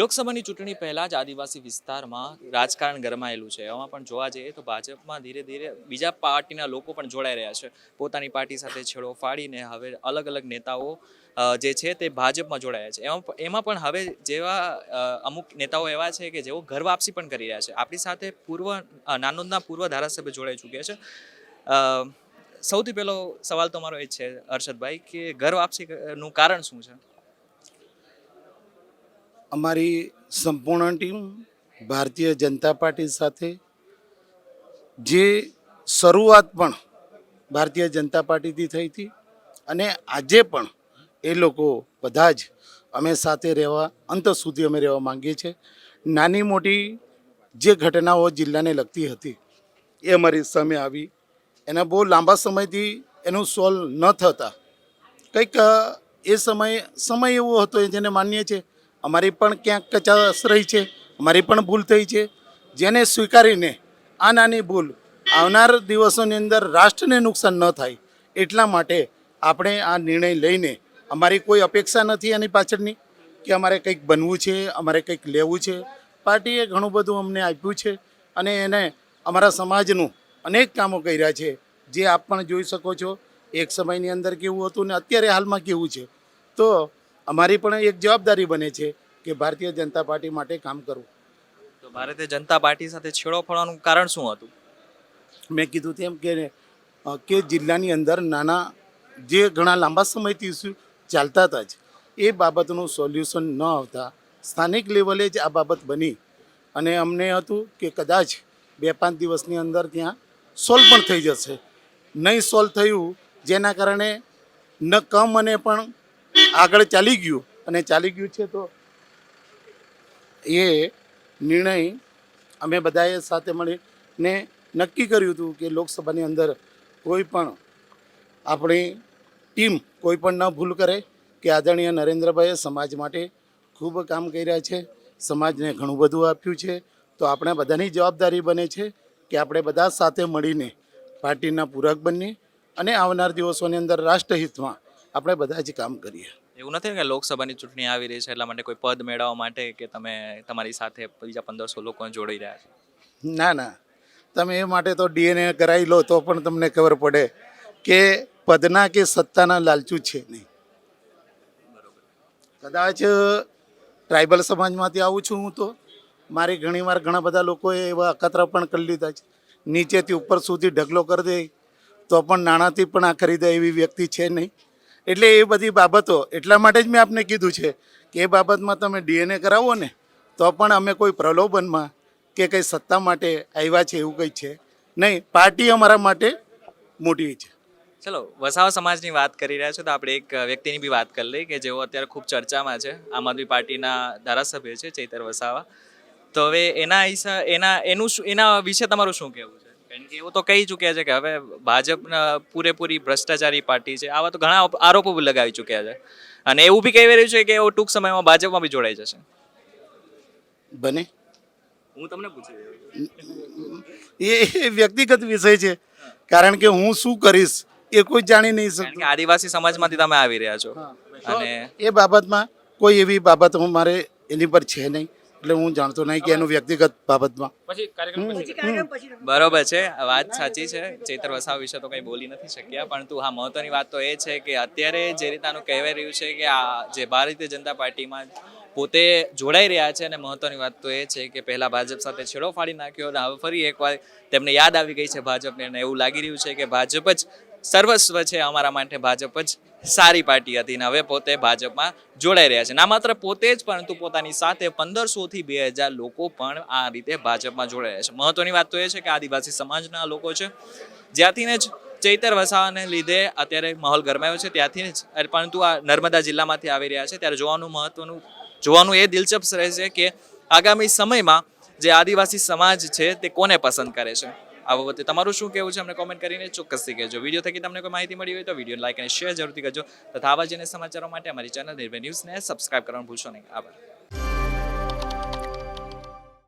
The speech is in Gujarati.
લોકસભાની ચૂંટણી પહેલાં જ આદિવાસી વિસ્તારમાં રાજકારણ ગરમાયેલું છે. એમાં પણ જોવા જઈએ તો ભાજપમાં ધીરે ધીરે બીજા પાર્ટીના લોકો પણ જોડાઈ રહ્યા છે. પોતાની પાર્ટી સાથે છેડો ફાડીને હવે અલગ અલગ નેતાઓ જે છે તે ભાજપમાં જોડાયા છે. એમાં એમાં પણ હવે જેવા અમુક નેતાઓ એવા છે કે જેઓ ઘર વાપસી પણ કરી રહ્યા છે. આપણી સાથે પૂર્વ નાનોદના પૂર્વ ધારાસભ્ય જોડાઈ ચૂક્યા છે. સૌથી પહેલો સવાલ તો મારો એ છે, હર્ષદભાઈ, કે ઘર વાપસીનું કારણ શું છે? અમારી સંપૂર્ણ ટીમ ભારતીય જનતા પાર્ટી સાથે જે શરૂઆત પણ ભારતીય જનતા પાર્ટીથી થઈ હતી અને આજે પણ એ લોકો બધા જ અમે સાથે રહેવા અંત સુધી અમે રહેવા માંગીએ છીએ. નાની મોટી જે ઘટનાઓ જિલ્લાને લગતી હતી એ અમારી સામે આવી. એના બહુ લાંબા સમયથી એનું સોલ્વ ન થતા. કંઈક એ સમયે, સમય એવો હતો જેને માનીએ છીએ અમારી પણ ક્યાંક કચાશ રહી છે, અમારી પણ ભૂલ થઈ છે. જેને સ્વીકારીને આ નાની ભૂલ આવનાર દિવસોની અંદર રાષ્ટ્રને નુકસાન ન થાય, એટલા માટે આપણે આ નિર્ણય લઈને અમારી કોઈ અપેક્ષા નથી એની પાછળની કે અમારે કંઈક બનવું છે, અમારે કંઈક લેવું છે. પાર્ટીએ ઘણું બધું અમને આપ્યું છે અને એને અમારા સમાજનું અનેક કામો કર્યા છે. જે આપ પણ જોઈ શકો છો, એક સમયની અંદર કેવું હતું ને અત્યારે હાલમાં કેવું છે. તો અમારી પણ એક જવાબદારી બને છે કે ભારતીય જનતા પાર્ટી માટે કામ કરવું. તો ભારતીય જનતા પાર્ટી સાથે છેડો ફળવાનું કારણ શું હતું? મેં કીધું તેમ કે કે જિલ્લાની અંદર નાના જે ઘણા લાંબા સમયથી ઇસ્યુ ચાલતા હતા જ એ બાબતનું સોલ્યુશન ન આવતા સ્થાનિક લેવલે જ આ બાબત બની. અને અમને હતું કે કદાચ બે પાંચ દિવસની અંદર ત્યાં સોલ્વ પણ થઈ જશે. નહીં સોલ્વ થયું જેના કારણે ન કમ અને પણ આગળ ચાલી ગયું અને ચાલી ગયું છે તો એ નિર્ણય અમે બધાએ સાથે મળીને નક્કી કર્યું હતું કે લોકસભાની અંદર કોઈ પણ આપણી ટીમ કોઈ પણ ન ભૂલ કરે કે આદરણીય નરેન્દ્રભાઈએ સમાજ માટે ખૂબ કામ કર્યા છે, સમાજને ઘણું બધું આપ્યું છે. તો આપણે બધાની જવાબદારી બને છે કે આપણે બધા સાથે મળીને પાર્ટીના પૂરક બનીએ અને આવનાર દિવસોની અંદર રાષ્ટ્રહિતમાં આપણે બધા જ કામ કરીએ. એવું નથી કે લોકસભાની ચૂંટણી આવી રહી છે એટલા માટે કોઈ પદ મેળવવા માટે કે તમે તમારી સાથે બીજા પંદરસો લોકોને જોડી રહ્યા છો? ના ના. તમે એ માટે તો ડીએનએ કરાવી લો તો પણ તમને ખબર પડે કે પદના કે સત્તાના લાલચુ છે નહીં. કદાચ ટ્રાઇબલ સમાજમાંથી આવું છું હું તો. મારી ઘણીવાર ઘણા બધા લોકોએ એવા અકતરા પણ કરી લીધા છે. નીચેથી ઉપર સુધી ઢગલો કરી દે તો પણ નાણાંથી પણ આ ખરીદે એવી વ્યક્તિ છે નહીં. એટલે એ બધી બાબતો, એટલા માટે જ મેં આપને કીધું છે કે એ બાબતમાં તમે ડીએનએ કરાવો ને, તો પણ અમે કોઈ પ્રલોભનમાં કે કંઈ સત્તા માટે આવ્યા છે એવું કંઈ છે નહીં. પાર્ટી અમારા માટે મોટી છે. ચલો, વસાવા સમાજની વાત કરી રહ્યા છો તો આપણે એક વ્યક્તિની બી વાત કરી લઈએ કે જેઓ અત્યારે ખૂબ ચર્ચામાં છે. આમ આદમી પાર્ટીના ધારાસભ્ય છે ચૈતર વસાવા. તો હવે એના એના, એનું શું, એના વિશે તમારું શું કહેવું છે? કારણ કે એવું તો કહી ચૂક્યા છે કે હવે ભાજપના પૂરેપૂરી ભ્રષ્ટાચારી પાર્ટી છે. આવા તો ઘણા આરોપો લગાવી ચૂક્યા છે. અને એવું બી કહી રહ્યું છે કે એવો ટૂંક સમયમાં ભાજપમાં બી જોડાઈ જશે. બને? હું તમને પૂછી એ વ્યક્તિગત વિષય છે. કારણ કે હું શું કરીશ એ કોઈ જાણી નહીં શકે આદિવાસી સમાજમાંથી તમે આવી રહ્યા છો. અને એ બાબતમાં કોઈ એવી બાબત હું મારે એની પર છે નહીં. એટલે હું જાણતો નહીં કે એનું વ્યક્તિગત બાબતમાં. બરોબર છે. આ વાત સાચી છે. ચૈતર વસાવ વિશે તો કંઈ બોલી નથી શક્યા પણ તું હા મહત્વની વાત તો એ છે કે અત્યારે જે રીતનું કહેવાય રહ્યું છે કે આ જે ભારતીય જનતા પાર્ટીમાં પોતે જોડાઈ રહ્યા છે અને મહત્વની વાત તો એ છે કે પહેલા ભાજપ સાથે છેડો ફાડી નાખ્યો અને હવે ફરી એકવાર તેમને યાદ આવી ગઈ છે ભાજપને અને એવું લાગી રહ્યું છે કે ભાજપ જ સર્વસ્વ છે અમારા માટે, ભાજપ જ સારી પાર્ટી હતી અને હવે પોતે ભાજપમાં જોડાઈ રહ્યા છે. ના માત્ર પોતે જ, પરંતુ પોતાની સાથે પંદરસોથી બે હજાર લોકો પણ આ રીતે ભાજપમાં જોડાઈ રહ્યા છે. મહત્વની વાત તો એ છે કે આદિવાસી સમાજના લોકો છે. જ્યાંથીને જ ચૈતર વસાવાને લીધે અત્યારે માહોલ ગરમાયો છે, ત્યાંથી જ. પરંતુ આ નર્મદા જિલ્લામાંથી આવી રહ્યા છે. ત્યારે જોવાનું મહત્વનું જોવાનું એ દિલચસ્પ રહેશે કે આગામી સમયમાં જે આદિવાસી સમાજ છે તે કોને પસંદ કરે છે? આ બાબતે તમારું શું કહેવું છે? અમને કોમેન્ટ કરીને ચોક્કસથી કહેજો. વીડિયો થકી તમને કોઈ માહિતી મળી હોય તો વીડિયો લાઈક અને શેર જરૂરથી કરજો. તથા આવા જ સમાચારો માટે અમારી ચેનલ નિર્ભય ન્યૂઝને સબસ્ક્રાઈબ કરવાનું ભૂલશો નહીં. આભાર.